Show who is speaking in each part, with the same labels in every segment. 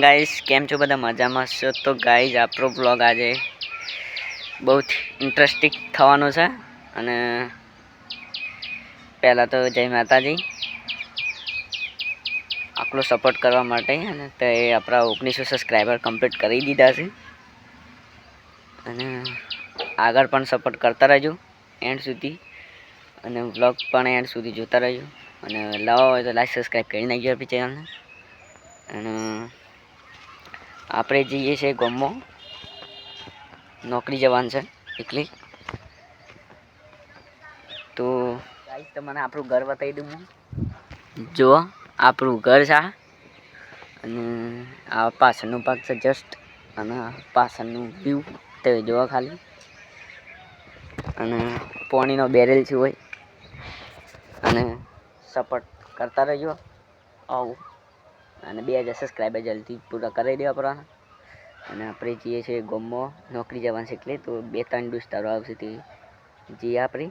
Speaker 1: Guys કેમ છો બધા? મજામાં છો? તો ગાઈઝ આપણો બ્લોગ આજે બહુ ઇન્ટરેસ્ટિંગ થવાનો છે. અને પહેલાં તો જય માતાજી. આપણો સપોર્ટ કરવા માટે અને તે આપણા ઓગણીસો સબસ્ક્રાઈબર કમ્પ્લીટ કરી દીધા છે. અને આગળ પણ સપોર્ટ કરતા રહેજો એન્ડ સુધી. અને વ્લોગ પણ એન્ડ સુધી જોતા રહેજો. અને લાવો હોય તો લાઈક સબસ્ક્રાઈબ કરી નાખજો આપણી ચેનલને અને આપણે જઈએ છીએ ગામમાં. નોકરી જવાનું છે એકલી. તો ગાઈસ તમને આપણું ઘર બતાવી દઉં હું જુઓ આપણું ઘર છે અને આ પાછળનું ભાગ છે જસ્ટ અને પાછળનું વ્યૂ તે જોવા ખાલી. અને પાણીનો બેરેલ છે હોય. અને સપોર્ટ કરતા રહેજો. આવું. અને બે હજાર સબસ્ક્રાઈબર જલ્દી પૂરા કરી દેવા પડવાના અને આપણે જઈએ છીએ ગોમમાં નોકરી જવાનું છે એટલે તો બે ત્રણ દોસ્તારો આવશે તે જઈએ આપણે.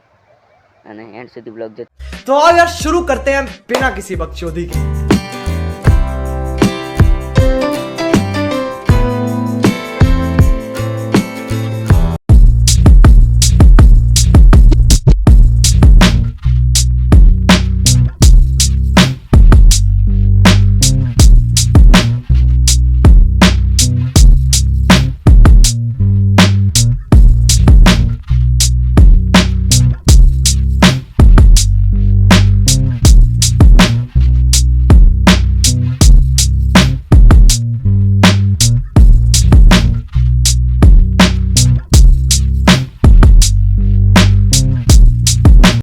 Speaker 1: અને એન્ડ સુધી બ્લોગ જો
Speaker 2: તો યાર શરૂ કરતે હૈ બિના કિસી બકચોદી કે.